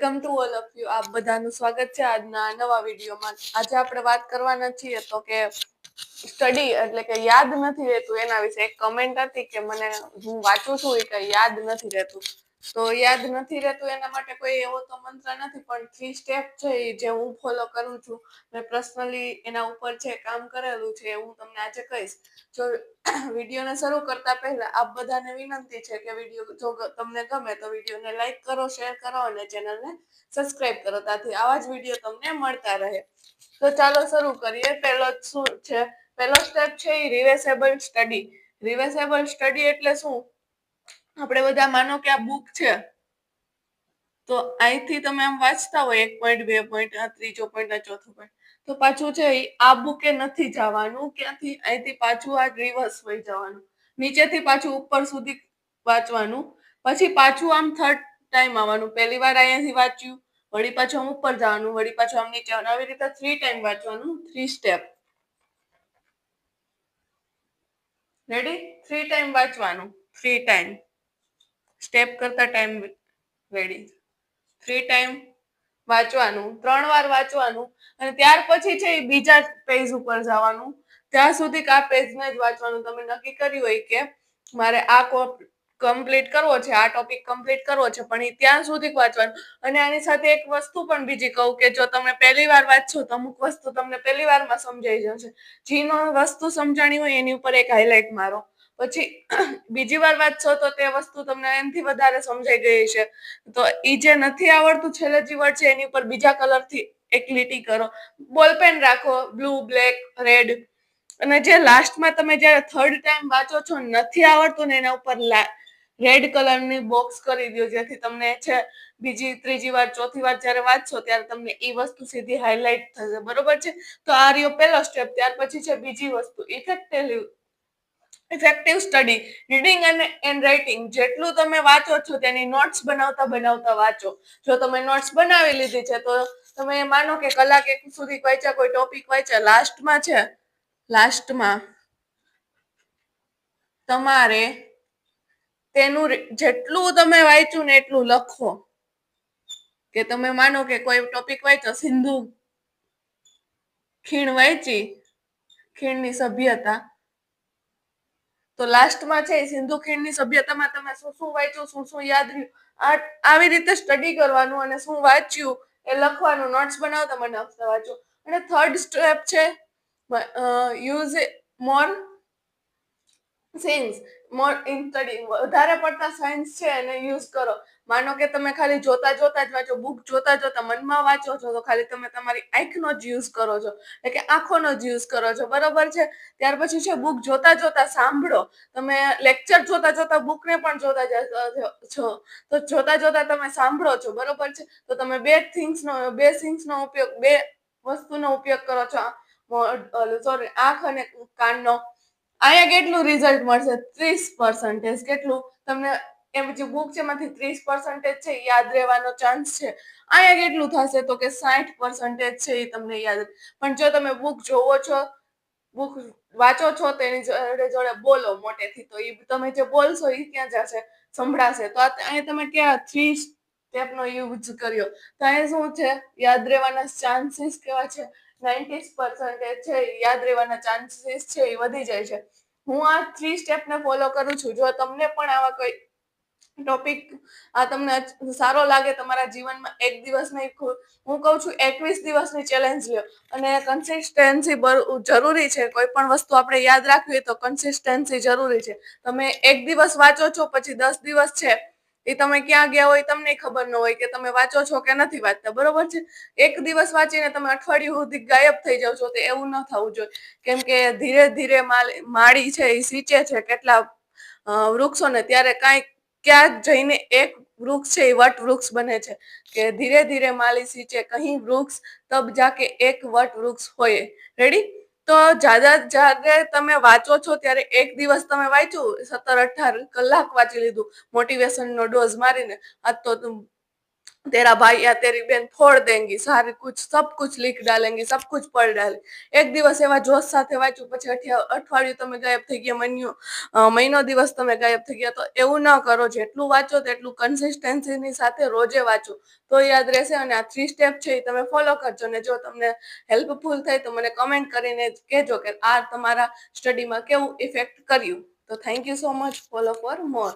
Welcome to all of you આપ બધાનું સ્વાગત છે આજના નવા વિડીયોમાં. આજે આપણે વાત કરવાના છીએ તો કે સ્ટડી એટલે કે યાદ નથી રહેતું એના વિશે. એક કમેન્ટ હતી કે મને હું વાંચું છું એ કઈ યાદ નથી રહેતું. તો યાદ નથી રહેતું એના માટે કોઈ એવો તો મંત્ર નથી, પણ થ્રી સ્ટેપ છે જે હું ફોલો કરું છું, મેં પર્સનલી એના ઉપર જે કામ કરેલું છે હું તમને આજે કહીશ. જો વિડીયોને શરૂ કરતા પહેલા આપ બધાને વિનંતી છે કે વીડિયો જો તમને ગમે તો વિડીયોને લાઈક કરો શેર કરો અને ચેનલને સબસ્ક્રાઇબ કરો, તાથી આવા જ વીડિયો તમને મળતા રહે. તો ચાલો શરૂ કરીએ. પહેલો શું છે? પહેલો સ્ટેપ છે એ રિવેસેબલ સ્ટડી રિવેસેબલ સ્ટડી એટલે શું? આપણે બધા માનો કે આ બુક છે. તો અહીંથી તમે આમ વાંચતા હોય એક પોઈન્ટ બે પોઈન્ટ આ ત્રીજો પોઈન્ટ આ ચોથો પોઈન્ટ તો પાછું છે આ બુકે નથી જવાનું. ક્યાંથી? અહીંથી પાછું આ રિવર્સ વહી જવાનું. નીચેથી પાછું ઉપર સુધી વાંચવાનું. પછી પાછું આમ થર્ડ ટાઈમ આવવાનું. પહેલી વાર અહીંયાથી વાંચ્યું. વળી પાછું આમ ઉપર જવાનું. વળી પાછું આમ નીચે આવી રીતે થ્રી ટાઈમ વાંચવાનું. Three step ready three time વાંચવાનું. થ્રી ટાઈમ સ્ટેપ કરતા ટાઈમ વેડી થ્રી ટાઈમ વાંચવાનું, ત્રણ વાર વાંચવાનું અને ત્યાર પછી છે એ બીજા પેજ ઉપર જવાનું. ત્યાં સુધી આ પેજને જ વાંચવાનું. તમે નક્કી કર્યું હોય કે મારે આ કમ્પ્લીટ કરવો છે, આ ટોપિક કમ્પ્લીટ કરવો છે, પણ એ ત્યાં સુધી વાંચવાનું. અને આની સાથે એક વસ્તુ પણ બીજી કહું કે જો તમે પહેલી વાર વાંચશો તો અમુક વસ્તુ તમને પહેલી વારમાં સમજાઈ જશે. જીનો વસ્તુ સમજાણી હોય એની ઉપર એક હાઇલાઇટ મારો. પછી બીજી વાર વાંચશો તો તે વસ્તુ તમને એનાથી વધારે સમજાઈ ગઈ છે તો એ જે નથી આવડતું છેલ્લે જે વર્ડ છે એની ઉપર બીજા કલરથી એક લીટી કરો. બોલપેન રાખો બ્લુ બ્લેક રેડ અને જે લાસ્ટમાં તમે જ્યારે થર્ડ ટાઈમ વાંચો છો, નથી આવડતું ને એના ઉપર રેડ કલરની બોક્સ કરી દો, જેથી તમને છે બીજી, ત્રીજી વાર, ચોથી વાર જ્યારે વાંચશો ત્યારે તમને એ વસ્તુ સીધી હાઇલાઇટ થશે. બરોબર છે? તો આ રહ્યો પહેલો સ્ટેપ ત્યાર પછી છે બીજી વસ્તુ. ઇફેક્ટિવ ઇફેક્ટિવ સ્ટડી રીડિંગ અને એન્ડ રાઇટિંગ જેટલું તમે વાંચો છો તેની નોટ્સ બનાવતા બનાવતા વાંચો. જો તમે નોટ્સ બનાવી લીધી છે, તો તમે માનો કે કલાક એક સુધી વાંચ્યા, કોઈ ટોપિક વાંચ્યા. લાસ્ટમાં છે લાસ્ટમાં તમારે તેનું જેટલું તમે વાંચ્યું ને એટલું લખો. કે તમે માનો કે કોઈ ટોપિક વાંચો સિંધુ ખીણ વાંચી, ખીણની સભ્યતા તો લાસ્ટમાં છે સિંધુ ખીણની સભ્યતામાં તમે શું શું વાંચ્યું, શું શું યાદ રહ્યું? આવી રીતે સ્ટડી કરવાનું અને શું વાંચ્યું એ લખવાનું. નોટ્સ બનાવતા મને વાંચો. અને થર્ડ સ્ટેપ છે use more senses in study વધારે પડતા સાયન્સ છે એને યુઝ કરો. માનો કે તમે ખાલી જોતા જોતા જ વાંચો બુક જોતા જોતા મનમાં વાંચો છો, તો ખાલી તમે તમારી આંખનો જ યુઝ કરો છો. એટલે કે આંખોનો જ યુઝ કરો છો. બરોબર છે? ત્યાર પછી છે બુક જોતા જોતા સાંભળો. તમે લેક્ચર જોતા જોતા બુકને પણ જોતા છો. તો જોતા જોતા તમે સાંભળો છો. બરોબર છે? તો તમે બે થિંગ્સનો બે થિંગ્સનો ઉપયોગ, બે વસ્તુનો ઉપયોગ કરો છો. સોરી આંખ અને કાનનો અહીંયા કેટલું રિઝલ્ટ મળશે? ત્રીસ પર્સન્ટેજ કેટલું? તમને એમ જે બુક છે એમાંથી ત્રીસ પર્સન્ટેજ છે યાદ રહેવાનો ચાન્સ છે. અહીંયા કેટલું થશે? તો કે સાઠ પર્સન્ટેજ છે એ તમને યાદ પણ જો તમે બુક જોવો છો બુક વાંચો છો, તો એની જોડે જોડે બોલો મોટેથી. તો એ તમે જે બોલશો એ ક્યાં જશે? સંભળાશે. તો અહીંયા તમે ક્યાં થ્રી સ્ટેપનો યુઝ કર્યો? તો અહીંયા શું છે? યાદ રહેવાના ચાન્સીસ કેવા છે? નાઇન્ટી પર્સન્ટેજ છે યાદ રહેવાના ચાન્સીસ છે, એ વધી જાય છે. હું આ થ્રી સ્ટેપને ફોલો કરું છું. જો તમને પણ આવા કોઈ ટોપિક આ તમને સારો લાગે તમારા જીવનમાં, એક દિવસ નહીં હું કહું છું, એકવીસ દિવસની ચેલેન્જ લ્યો. અને કન્સિસ્ટન્સી જરૂરી છે. કોઈ પણ વસ્તુ આપણે યાદ રાખવી તો કન્સિસ્ટન્સી જરૂરી છે. તમે એક દિવસ વાંચો છો, પછી દસ દિવસ છે એ તમે ક્યાં ગયા હોય તમને ખબર ન હોય કે તમે વાંચો છો કે નથી વાંચતા, બરોબર છે? એક દિવસ વાંચીને તમે અઠવાડિયું સુધી ગાયબ થઈ જાવ છો તો એવું ન થવું જોઈએ. કેમ કે ધીરે ધીરે માળી છે એ સીંચે છે, કેટલા વૃક્ષોને ત્યારે કાંઈ ક્યાં જઈને એક વૃક્ષ છે એ વટ વૃક્ષ બને છે. કે ધીરે ધીરે માલી સીંચે કહી વૃક્ષ તબ જાકે એક વટ વૃક્ષ હોય રેડી તો જાજા જાગે તમે વાંચો છો ત્યારે એક દિવસ તમે વાંચ્યું, સત્તર અઢાર કલાક વાંચી લીધું મોટિવેશનનો ડોઝ મારીને. આ તો तेरा भाई या तेरी बहन फोड़ દેંગી સારી કુછ સબ કુછ લીખ ડાલેંગી સબ કુછ પડ ડાલે એક દિવસ એવા જોશ સાથે વાંચ્યું પછી અઠવાડિયું તમે ગાયબ થઈ ગયા, મન્યું મહિનો દિવસ તમે ગાયબ થઈ ગયા, તો એવું ન કરો, જેટલું વાંચો તેટલું કન્સિસ્ટન્સીની સાથે રોજે વાંચો. તો યાદ રહેશે અને આ થ્રી સ્ટેપ છે એ તમે ફોલો કરજો ને જો તમને હેલ્પફુલ થાય તો મને કમેન્ટ કરીને કહેજો કે આ તમારા સ્ટડીમાં કેવું ઇફેક્ટ કર્યું. તો thank you so much follow for more